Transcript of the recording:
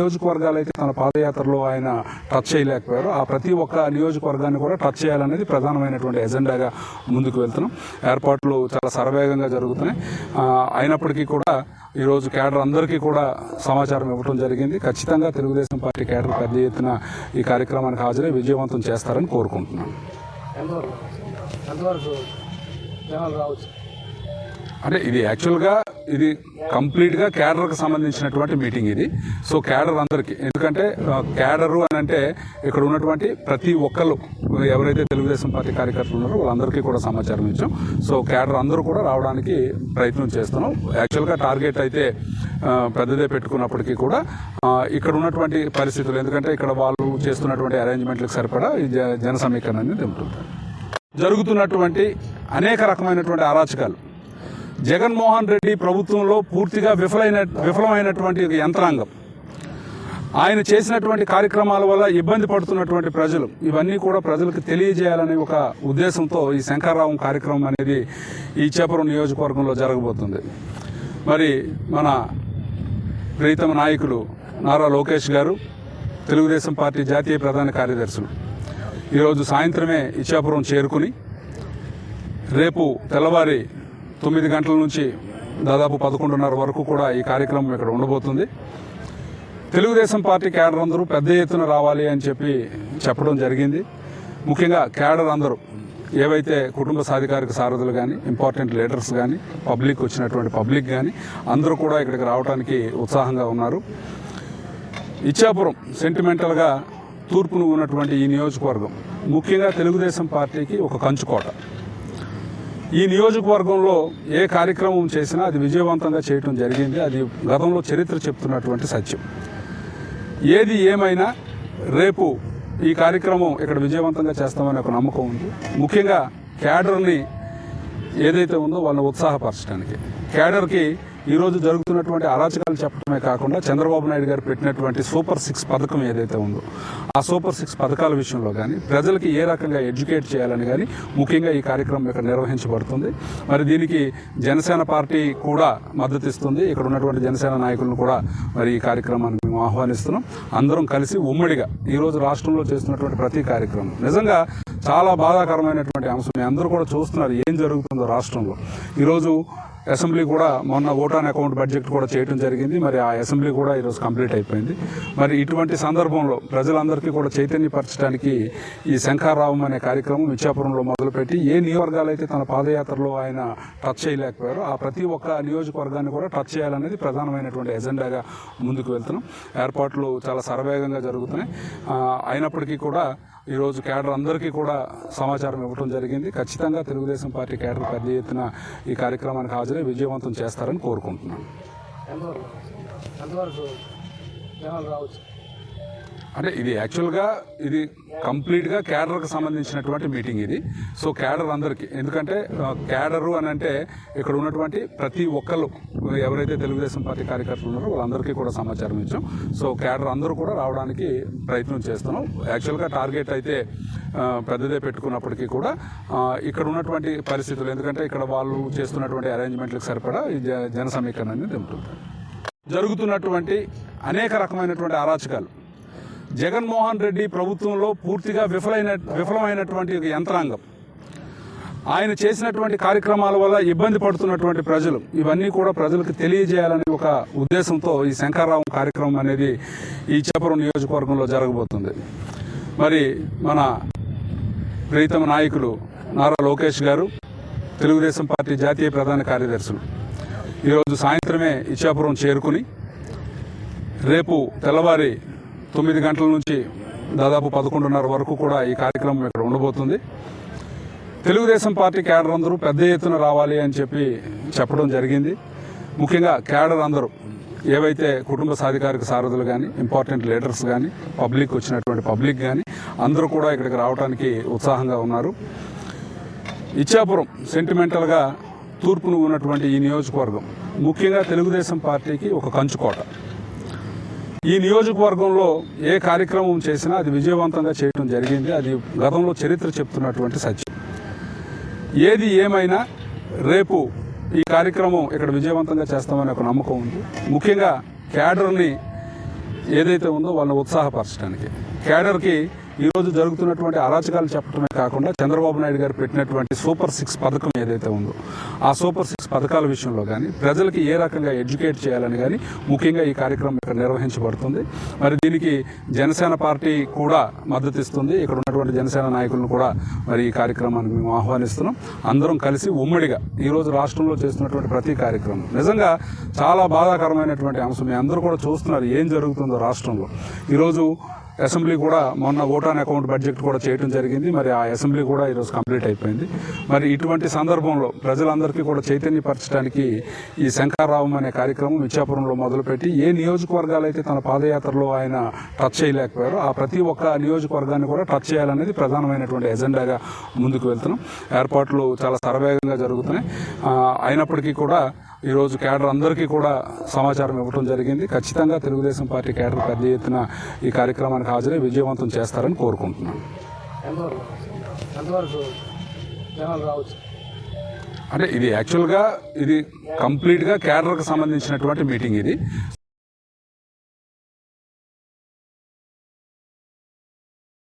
నియోజకవర్గాలు అయితే తన పాదయాత్రలో ఆయన టచ్ చేయలేకపోయారు. ఆ ప్రతి ఒక్క నియోజకవర్గాన్ని కూడా టచ్ చేయాలనేది ప్రధానమైనటువంటి ఎజెండాగా ముందుకు వెళ్తున్నాం. ఏర్పాట్లు చాలా సర్వేగంగా జరుగుతున్నాయి. అయినప్పటికీ కూడా ఈరోజు కేడర్ అందరికీ కూడా సమాచారం ఇవ్వడం జరిగింది. ఖచ్చితంగా తెలుగుదేశం పార్టీ కేడర్ పెద్ద ఎత్తున ఈ కార్యక్రమానికి హాజరై విజయవంతం చేస్తారని కోరుకుంటున్నాను. అంటే ఇది యాక్చువల్గా ఇది కంప్లీట్గా క్యాడర్కి క్యాడర్ సంబంధించినటువంటి మీటింగ్ ఇది. సో క్యాడర్ అందరికీ ఎందుకంటే క్యాడరు అని అంటే ఇక్కడ ఉన్నటువంటి ప్రతి ఒక్కరు ఎవరైతే తెలుగుదేశం పార్టీ కార్యకర్తలు ఉన్నారో వాళ్ళందరికీ కూడా సమాచారం ఇచ్చాం. సో క్యాడర్ అందరూ కూడా రావడానికి ప్రయత్నం చేస్తున్నాం. యాక్చువల్గా టార్గెట్ అయితే పెద్దదే పెట్టుకున్నప్పటికీ కూడా ఇక్కడ ఉన్నటువంటి పరిస్థితులు ఎందుకంటే ఇక్కడ వాళ్ళు చేస్తున్నటువంటి అరేంజ్మెంట్లకు సరిపడా ఈ జన సమీకరణ అనేది ఉంటుంది జరుగుతున్నటువంటి అనేక రకమైనటువంటి అరాచకాలు. జగన్మోహన్ రెడ్డి ప్రభుత్వంలో పూర్తిగా విఫలైన విఫలమైనటువంటి ఒక యంత్రాంగం. ఆయన చేసినటువంటి కార్యక్రమాల వల్ల ఇబ్బంది పడుతున్నటువంటి ప్రజలు. ఇవన్నీ కూడా ప్రజలకు తెలియజేయాలనే ఒక ఉద్దేశంతో ఈ శంకర్రావం కార్యక్రమం అనేది ఈ చేపరం నియోజకవర్గంలో జరగబోతుంది. మరి మన ప్రీతమ నాయకులు నారా లోకేష్ గారు తెలుగుదేశం పార్టీ జాతీయ ప్రధాన కార్యదర్శులు. ఈరోజు సాయంత్రమే ఇచ్చాపురం చేరుకుని రేపు తెల్లవారి తొమ్మిది గంటల నుంచి దాదాపు పదకొండున్నర వరకు కూడా ఈ కార్యక్రమం ఇక్కడ ఉండబోతుంది. తెలుగుదేశం పార్టీ క్యాడర్ అందరూ పెద్ద ఎత్తున రావాలి అని చెప్పి చెప్పడం జరిగింది. ముఖ్యంగా క్యాడర్ అందరూ ఏవైతే కుటుంబ సాధికారిక సారథులు కానీ ఇంపార్టెంట్ లీడర్స్ కానీ పబ్లిక్ వచ్చినటువంటి పబ్లిక్ కానీ అందరూ కూడా ఇక్కడికి రావడానికి ఉత్సాహంగా ఉన్నారు. ఇచ్చాపురం సెంటిమెంటల్గా తూర్పును ఉన్నటువంటి ఈ నియోజకవర్గం ముఖ్యంగా తెలుగుదేశం పార్టీకి ఒక కంచుకోట. ఈ నియోజకవర్గంలో ఏ కార్యక్రమం చేసినా అది విజయవంతంగా చేయటం జరిగింది. అది గతంలో చరిత్ర చెప్తున్నటువంటి సత్యం. ఏది ఏమైనా రేపు ఈ కార్యక్రమం ఇక్కడ విజయవంతంగా చేస్తామనే ఒక నమ్మకం ఉంది. ముఖ్యంగా క్యాడర్ని ఏదైతే ఉందో వాళ్ళని ఉత్సాహపరచడానికి. క్యాడర్కి ఈరోజు జరుగుతున్నటువంటి అరాచకాలు చెప్పడమే కాకుండా చంద్రబాబు నాయుడు గారు పెట్టినటువంటి సూపర్ సిక్స్ పథకం ఏదైతే ఉందో ఆ సూపర్ సిక్స్ పథకాల విషయంలో కానీ ప్రజలకి ఏ రకంగా ఎడ్యుకేట్ చేయాలని కానీ ముఖ్యంగా ఈ కార్యక్రమం ఇక్కడ నిర్వహించబడుతుంది. మరి దీనికి జనసేన పార్టీ కూడా మద్దతు ఇస్తుంది. ఇక్కడ ఉన్నటువంటి జనసేన నాయకులను కూడా మరి ఈ కార్యక్రమాన్ని మేము ఆహ్వానిస్తున్నాం. అందరం కలిసి ఉమ్మడిగా ఈరోజు రాష్ట్రంలో చేస్తున్నటువంటి ప్రతి కార్యక్రమం. నిజంగా చాలా బాధాకరమైనటువంటి అంశం. మీ అందరూ కూడా చూస్తున్నారు ఏం జరుగుతుందో రాష్ట్రంలో. ఈరోజు అసెంబ్లీ కూడా మొన్న ఓటాన్ అకౌంట్ బడ్జెట్ కూడా చేయడం జరిగింది. మరి ఆ అసెంబ్లీ కూడా ఈరోజు కంప్లీట్ అయిపోయింది. మరి ఇటువంటి సందర్భంలో ప్రజలందరికీ కూడా చైతన్యపరచడానికి ఈ శంఖారావం అనే కార్యక్రమం ఇచ్చాపురంలో మొదలుపెట్టి ఏ నియోజకవర్గాలు అయితే తన పాదయాత్రలో ఆయన టచ్ చేయలేకపోయారో ఆ ప్రతి ఒక్క నియోజకవర్గాన్ని కూడా టచ్ చేయాలనేది ప్రధానమైనటువంటి ఎజెండాగా ముందుకు వెళ్తున్నాం. ఏర్పాట్లు చాలా సరవేగంగా జరుగుతున్నాయి. అయినప్పటికీ కూడా ఈరోజు కేడర్ అందరికీ కూడా సమాచారం ఇవ్వడం జరిగింది. ఖచ్చితంగా తెలుగుదేశం పార్టీ కేడర్ పెద్ద ఎత్తున ఈ కార్యక్రమానికి హాజరై విజయవంతం చేస్తారని కోరుకుంటున్నాను. ఎంతవరకు జనాలు రావచ్చు? అంటే ఇది యాక్చువల్గా ఇది కంప్లీట్గా క్యాడర్కి సంబంధించినటువంటి మీటింగ్ ఇది. సో క్యాడర్ అందరికీ ఎందుకంటే క్యాడరు అని అంటే ఇక్కడ ఉన్నటువంటి ప్రతి ఒక్కళ్ళు ఎవరైతే తెలుగుదేశం పార్టీ కార్యకర్తలు ఉన్నారో వాళ్ళందరికీ కూడా సమాచారం ఇచ్చాం. సో క్యాడర్ అందరూ కూడా రావడానికి ప్రయత్నం చేస్తున్నాం. యాక్చువల్గా టార్గెట్ అయితే పెద్దదే పెట్టుకున్నప్పటికీ కూడా ఇక్కడ ఉన్నటువంటి పరిస్థితులు ఎందుకంటే ఇక్కడ వాళ్ళు చేస్తున్నటువంటి అరేంజ్మెంట్లకు సరిపడా ఈ జన సమీకరణ అనేది ఉంటుంది జరుగుతున్నటువంటి అనేక రకమైనటువంటి అరాచకాలు జగన్మోహన్ రెడ్డి ప్రభుత్వంలో పూర్తిగా విఫలైన విఫలమైనటువంటి ఒక యంత్రాంగం. ఆయన చేసినటువంటి కార్యక్రమాల వల్ల ఇబ్బంది పడుతున్నటువంటి ప్రజలు. ఇవన్నీ కూడా ప్రజలకు తెలియజేయాలనే ఒక ఉద్దేశంతో ఈ శంకర్రావం కార్యక్రమం అనేది ఈ చేపరం నియోజకవర్గంలో జరగబోతుంది. మరి మన ప్రీతమ నాయకులు నారా లోకేష్ గారు తెలుగుదేశం పార్టీ జాతీయ ప్రధాన కార్యదర్శులు. ఈరోజు సాయంత్రమే ఇచ్చాపురం చేరుకుని రేపు తెల్లవారి తొమ్మిది గంటల నుంచి దాదాపు పదకొండున్నర వరకు కూడా ఈ కార్యక్రమం ఇక్కడ ఉండబోతుంది. తెలుగుదేశం పార్టీ క్యాడర్ అందరూ పెద్ద ఎత్తున రావాలి అని చెప్పి చెప్పడం జరిగింది. ముఖ్యంగా క్యాడర్ అందరూ ఏవైతే కుటుంబ సాధికారిక సారథులు కానీ ఇంపార్టెంట్ లీడర్స్ కానీ పబ్లిక్ వచ్చినటువంటి పబ్లిక్ కానీ అందరూ కూడా ఇక్కడికి రావడానికి ఉత్సాహంగా ఉన్నారు. ఇచ్చాపురం సెంటిమెంటల్గా తూర్పును ఉన్నటువంటి ఈ నియోజకవర్గం ముఖ్యంగా తెలుగుదేశం పార్టీకి ఒక కంచుకోట. ఈ నియోజకవర్గంలో ఏ కార్యక్రమం చేసినా అది విజయవంతంగా చేయడం జరిగింది. అది గతంలో చరిత్ర చెప్తున్నటువంటి సత్యం. ఏది ఏమైనా రేపు ఈ కార్యక్రమం ఇక్కడ విజయవంతంగా చేస్తామనే ఒక నమ్మకం ఉంది. ముఖ్యంగా క్యాడర్ని ఏదైతే ఉందో వాళ్ళని ఉత్సాహపరచడానికి. కేడర్కి ఈరోజు జరుగుతున్నటువంటి అరాచకాలు చెప్పడమే కాకుండా చంద్రబాబు నాయుడు గారు పెట్టినటువంటి సూపర్ సిక్స్ పథకం ఏదైతే ఉందో ఆ సూపర్ సిక్స్ పథకాల విషయంలో కానీ ప్రజలకి ఏ రకంగా ఎడ్యుకేట్ చేయాలని కానీ ముఖ్యంగా ఈ కార్యక్రమం ఇక్కడ నిర్వహించబడుతుంది. మరి దీనికి జనసేన పార్టీ కూడా మద్దతు ఇస్తుంది. ఇక్కడ ఉన్నటువంటి జనసేన నాయకులను కూడా మరి ఈ కార్యక్రమానికి మేము ఆహ్వానిస్తున్నాం. అందరం కలిసి ఉమ్మడిగా ఈరోజు రాష్ట్రంలో చేస్తున్నటువంటి ప్రతి కార్యక్రమం. నిజంగా చాలా బాధాకరమైనటువంటి అంశం. మీ అందరూ కూడా చూస్తున్నారు ఏం జరుగుతుందో రాష్ట్రంలో. ఈరోజు అసెంబ్లీ కూడా మొన్న ఓట్ ఆన్ అకౌంట్ బడ్జెట్ కూడా చేయడం జరిగింది. మరి ఆ అసెంబ్లీ కూడా ఈరోజు కంప్లీట్ అయిపోయింది. మరి ఇటువంటి సందర్భంలో ప్రజలందరికీ కూడా చైతన్యపరచడానికి ఈ శంకారావం అనే కార్యక్రమం ఇచ్చాపురంలో మొదలుపెట్టి ఏ నియోజకవర్గాలు అయితే తన పాదయాత్రలో ఆయన టచ్ చేయలేకపోయారో ఆ ప్రతి ఒక్క నియోజకవర్గాన్ని కూడా టచ్ చేయాలనేది ప్రధానమైనటువంటి ఎజెండాగా ముందుకు వెళ్తున్నాం. ఏర్పాట్లు చాలా సర్వేగంగా జరుగుతున్నాయి. అయినప్పటికీ కూడా ఈరోజు క్యాడర్ అందరికీ కూడా సమాచారం ఇవ్వడం జరిగింది. ఖచ్చితంగా తెలుగుదేశం పార్టీ కేడర్ పెద్ద ఎత్తున ఈ కార్యక్రమానికి హాజరై విజయవంతం చేస్తారని కోరుకుంటున్నాను. అంటే ఇది యాక్చువల్గా ఇది కంప్లీట్గా క్యాడర్కి సంబంధించినటువంటి మీటింగ్ ఇది.